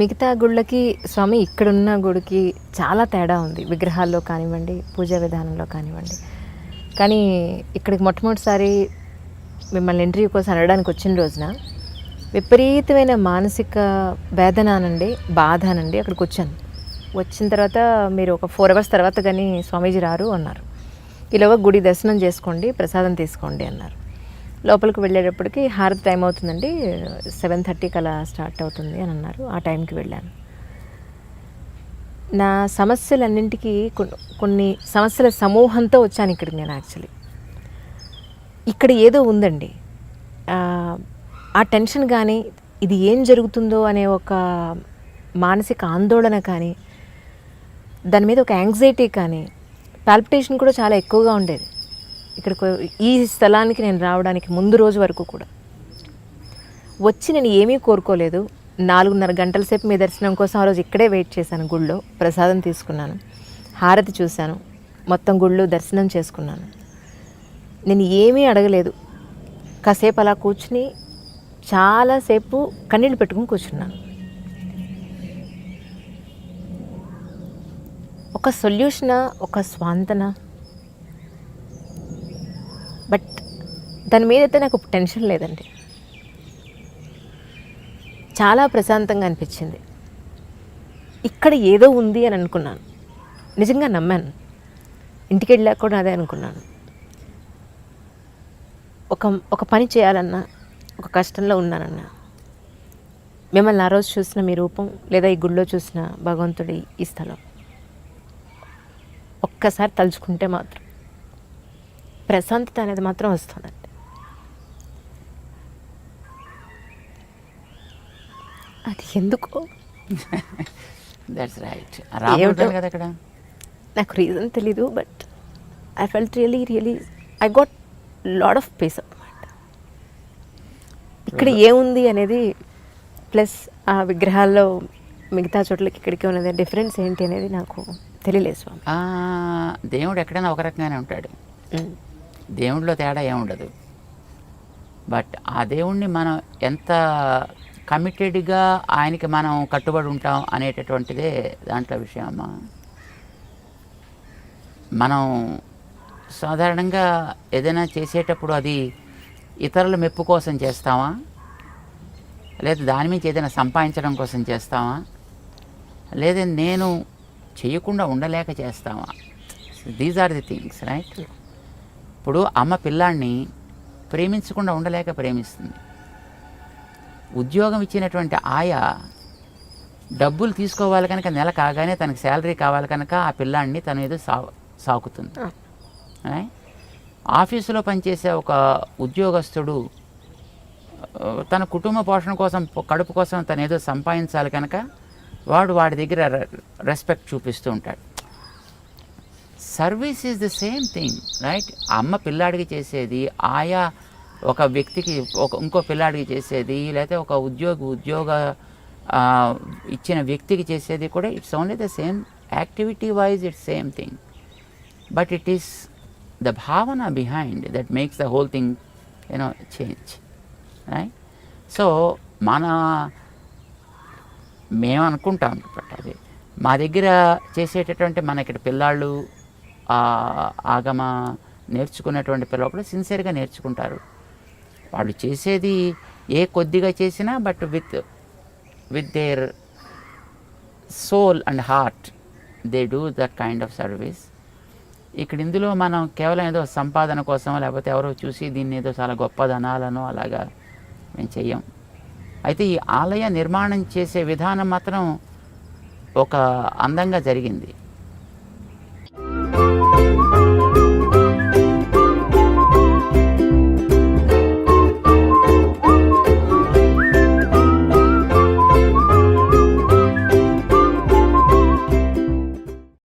మిగతా గుళ్ళకి స్వామి ఇక్కడున్న గుడికి చాలా తేడా ఉంది. విగ్రహాల్లో కానివ్వండి పూజా విధానంలో కానివ్వండి. కానీ ఇక్కడికి మొట్టమొదటిసారి మిమ్మల్ని ఇంటర్వ్యూ కోసం అనడానికి వచ్చిన రోజున విపరీతమైన మానసిక వేదన అనండి బాధ అనండి అక్కడికి వచ్చాను. వచ్చిన తర్వాత మీరు ఒక ఫోర్ అవర్స్ తర్వాత కానీ స్వామీజీ రారు అన్నారు. ఈలోగా గుడి దర్శనం చేసుకోండి ప్రసాదం తీసుకోండి అన్నారు. లోపలికి వెళ్ళేటప్పటికి హారతి టైం అవుతుందండి. సెవెన్ థర్టీకి అలా స్టార్ట్ అవుతుంది అని అన్నారు. ఆ టైంకి వెళ్ళాను. నా సమస్యలన్నింటికీ కొన్ని కొన్ని సమస్యల సమూహంతో వచ్చాను ఇక్కడికి నేను యాక్చువల్లీ ఇక్కడ ఏదో ఉందండి. ఆ టెన్షన్ కానీ ఇది ఏం జరుగుతుందో అనే ఒక మానసిక ఆందోళన కానీ దాని మీద ఒక యాంగ్జైటీ కానీ పాల్పిటేషన్ కూడా చాలా ఎక్కువగా ఉండేది. ఇక్కడికి ఈ స్థలానికి నేను రావడానికి ముందు రోజు వరకు కూడా. వచ్చి నేను ఏమీ కోరుకోలేదు. నాలుగున్నర గంటల సేపు మీ దర్శనం కోసం ఆ రోజు ఇక్కడే వెయిట్ చేశాను గుళ్ళో ప్రసాదం తీసుకున్నాను హారతి చూశాను మొత్తం గుళ్ళు దర్శనం చేసుకున్నాను. నేను ఏమీ అడగలేదు. కాసేపు అలా కూర్చుని చాలాసేపు కన్నీళ్ళు పెట్టుకుని కూర్చున్నాను. ఒక సొల్యూషనా? ఒక స్వాంతన బట్ దాని మీద అయితే నాకు టెన్షన్ లేదండి. చాలా ప్రశాంతంగా అనిపించింది. ఇక్కడ ఏదో ఉంది అని అనుకున్నాను. నిజంగా నమ్మాను. ఇంటికి వెళ్ళాక కూడా అదే అనుకున్నాను. ఒక ఒక పని చేయాలన్నా ఒక కష్టంలో ఉన్నానన్నా మిమ్మల్ని ఆ రోజు చూసిన మీ రూపం లేదా ఈ గుళ్ళో చూసిన భగవంతుడి ఈ స్థలం ఒక్కసారి తలుచుకుంటే మాత్రం ప్రశాంతత అనేది మాత్రం వస్తుందండి అది ఎందుకో? దట్స్ రైట్ రాబోతుంది కదా ఇక్కడ నాకు రీజన్ తెలీదు but I felt really really I got lot of peace అనమాట ఇక్కడ ఏముంది అనేది ప్లస్ ఆ విగ్రహాల్లో మిగతా చోట్లకి ఇక్కడికి ఉన్నది డిఫరెన్స్ ఏంటి అనేది నాకు తెలియలేదు స్వామి. ఆ, దేవుడు ఎక్కడైనా ఒక రకంగానే ఉంటాడు. దేవుడిలో తేడా ఏముండదు. బట్ ఆ దేవుణ్ణి మనం ఎంత కమిటెడ్గా ఆయనకి మనం కట్టుబడి ఉంటాం అనేటటువంటిదే దాంట్లో విషయం అమ్మా. మనం సాధారణంగా ఏదైనా చేసేటప్పుడు అది ఇతరుల మెప్పు కోసం చేస్తామా? లేదా దాని మించి ఏదైనా సంపాదించడం కోసం చేస్తామా? లేదా నేను చేయకుండా ఉండలేక చేస్తామా? These are the things right ఇప్పుడు అమ్మ పిల్లాన్ని ప్రేమించకుండా ఉండలేక ప్రేమిస్తుంది. ఉద్యోగం ఇచ్చినటువంటి ఆయా డబ్బులు తీసుకోవాలి కనుక నెల కాగానే తనకి శాలరీ కావాలి కనుక ఆ పిల్లాడిని తను ఏదో సా సాకుతుంది? ఆఫీసులో పనిచేసే ఒక ఉద్యోగస్తుడు తన కుటుంబ పోషణ కోసం కడుపు కోసం తను ఏదో సంపాదించాలి కనుక వాడు వాడి దగ్గర రెస్పెక్ట్ చూపిస్తూ ఉంటాడు. Service is the same thing right? అమ్మ పిల్లాడికి చేసేది ఆయా ఒక వ్యక్తికి ఒక ఇంకో పిల్లాడికి చేసేది లేకపోతే ఒక ఉద్యోగి ఉద్యోగ ఇచ్చిన వ్యక్తికి చేసేది కూడా it's only the same activity wise it's same thing but it is the భావన behind that makes the whole thing you know change right so మన మేము అనుకుంటాం బట్ అది. మా దగ్గర చేసేటటువంటి మన ఇక్కడ పిల్లాళ్ళు ఆగమ నేర్చుకునేటువంటి పిల్లలు కూడా సిన్సియర్గా నేర్చుకుంటారు. వాళ్ళు చేసేది ఏ కొద్దిగా చేసినా but with with their soul and heart they do that kind of service ఇక్కడ ఇందులో మనం కేవలం ఏదో సంపాదన కోసం లేకపోతే ఎవరో చూసి దీన్ని ఏదో చాలా గొప్పదనాలను అలాగా మేము చెయ్యం. అయితే ఈ ఆలయ నిర్మాణం చేసే విధానం మాత్రం ఒక అందంగా జరిగింది.